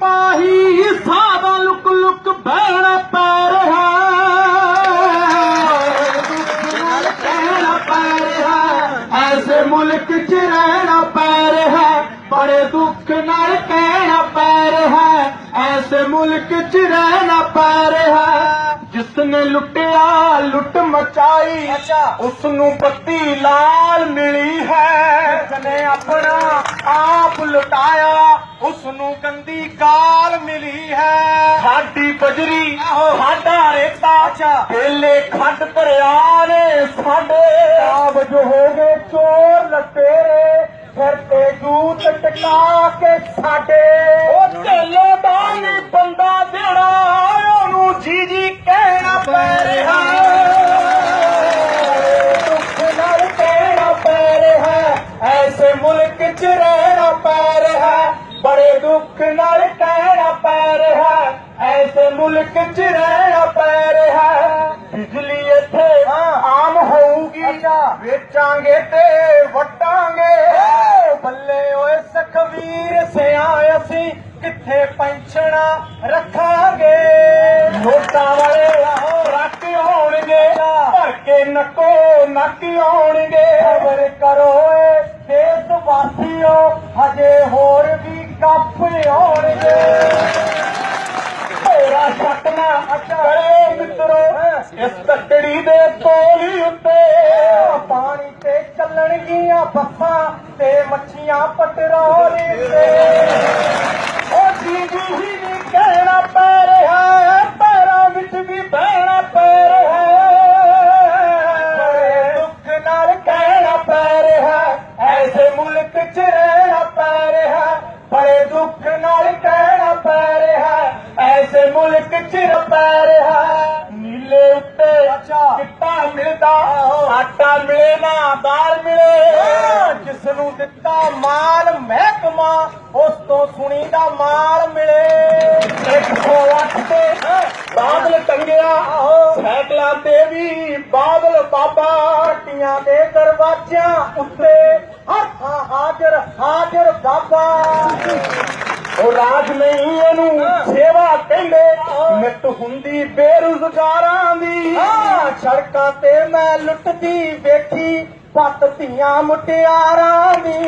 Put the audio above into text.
ਸਿਪਾਹੀ ਸਾਦਾ ਲੁਕ ਲੁਕ ਬਹਿਣਾ ਪੈ ਰਿਹਾ। ਨਾਲ ਕਹਿਣਾ ਪੈ ਰਿਹਾ। ਐਸੇ ਮੁਲਕ ਚ ਰਹਿਣਾ ਪੈ ਰਿਹਾ। ਬੜੇ ਦੁੱਖ ਨਾਲ ਕਹਿਣਾ ਪੈ ਰਿਹਾ। ਐਸੇ ਮੁਲਕ ਚ ਰਹਿਣਾ ਪੈ ਰਿਹਾ। ਜਿਸ ਨੇ ਲੁੱਟਿਆ ਲੁੱਟ ਮਚਾਈ ਉਸ ਨੂੰ ਬੱਤੀ ਲਾਲ ਮਿਲੀ ਹੈ। ਜਨੇ ਆਪਣਾ ਬਜਰੀ ਸਾਡਾ ਰੇਤਾ ਢੇਲੇ ਖੱਡ ਭਰਿਆ ਨੇ ਸਾਡੇ। ਆਪ ਜੋ ਹੋ ਗਏ ਚੋਰ ਲਟੇਰੇ ਫਿਰ ਤੇ ਜੂਤ ਟਕਾ ਕੇ ਸਾਡੇ। ਉਹ ਢੇਲੇ ਦਾ ਨੀ ਬੰਦਾ ਦੇਣਾ ਉਹਨੂੰ ਜੀ ਜੀ ਕਹਿਣਾ ਪੈ ਰਿਹਾ। ਦੁੱਖ ਨਾਲ ਕਹਿਣਾ ਪੈ ਰਿਹਾ। ਐਸੇ ਮੁਲਕ ਚ ਰਹਿਣਾ ਪੈ ਰਿਹਾ। ਬੜੇ ਦੁੱਖ ਨਾਲ ਕਹਿਣਾ ਪੈ ਰਿਹਾ। ਐਸੇ ਮੁਲਕ ਚ ਰਹਿਣਾ ਪੈ ਰਿਹਾ ਬਿਜਲੀ ਇੱਥੇ ਆਮ ਹੋਊਗੀ ਵੇਚਾਂਗੇ ਤੇ ਵਟਾਂਗੇ ਬੱਲੇ ਓਏ ਸਖਵੀਰ ਸਿਆ ਅਸੀਂ ਕਿੱਥੇ ਪੈਂਛਣਾ ਰੱਖਾਂਗੇ ਨੋਟਾਂ ਵਾਲੇ ਰੱਖ ਆਉਣਗੇ ਭਰ ਕੇ ਨੱਕੋ ਨੱਕ ਆਉਣਗੇ ਖਬਰ ਕਰੋ ਏ ਦੇਸ਼ ਵਾਸੀਓ ਇਸ ਤੱਕੜੀ ਦੇ ਤੋਲੀ ਉੱਤੇ ਪਾਣੀ ਤੇ ਚੱਲਣਗੀਆਂ ਬੱਸਾਂ ਤੇ ਮੱਛੀਆਂ ਪਟਰੋਲ ਤੇ। ਉਹ ਜੀ ਜੀ ਹੀ ਨਹੀਂ ਕਹਿਣਾ ਪੈ ਰਿਹਾ ਹੈ, ਪੈਰਾਂ ਵਿੱਚ ਵੀ ਬਹਿਣਾ ਪੈ ਰਿਹਾ ਹੈ। ਬੜੇ ਦੁੱਖ ਨਾਲ ਕਹਿਣਾ ਪੈ ਰਿਹਾ ਐਸੇ ਮੁਲਕ 'ਚ ਰਹਿਣਾ ਪੈ ਰਿਹਾ ਬੜੇ ਦੁੱਖ ਨਾਲ ਕਹਿਣਾ ਪੈ ਰਿਹਾ ਐਸੇ ਮੁਲਕ 'ਚ ਪੈ ਚਿੱਟਾ ਮਿਲਦਾ। ਆਟਾ ਮਿਲੇ ਨਾ ਦਾਲ ਮਿਲੇ। ਜਿਸ ਨੂੰ ਦਿੱਤਾ ਮਾਲ ਮਹਿਕਮਾ ਉਸ ਤੋਂ ਸੁਣੀ ਦਾ ਮਾਲ ਮਿਲੇ। 108 ਤੇ ਬਾਦਲ ਟੰਗਿਆ। ਸਾਈਕਲਾਂ ਤੇ ਵੀ ਬਾਦਲ ਬਾਬਾ। ਟੀਆਂ ਦੇ ਦਰਵਾਜ਼ਿਆਂ ਉੱਤੇ ਹਰ ਥਾਂ ਹਾਜ਼ਰ ਹਾਜ਼ਰ ਬਾਬਾ। ਉਹ ਰਾਜ ਨਹੀਂ ਇਹਨੂੰ। ਮਿੱਟ ਹੁੰਦੀ ਬੇਰੁਜ਼ਗਾਰਾਂ ਦੀ। ਸੜਕਾਂ ਤੇ ਮੈਂ ਲੁੱਟਦੀ ਵੇਖੀ ਪੱਤ ਧੀਆਂ ਮੁਟਿਆਰਾਂ ਦਾ।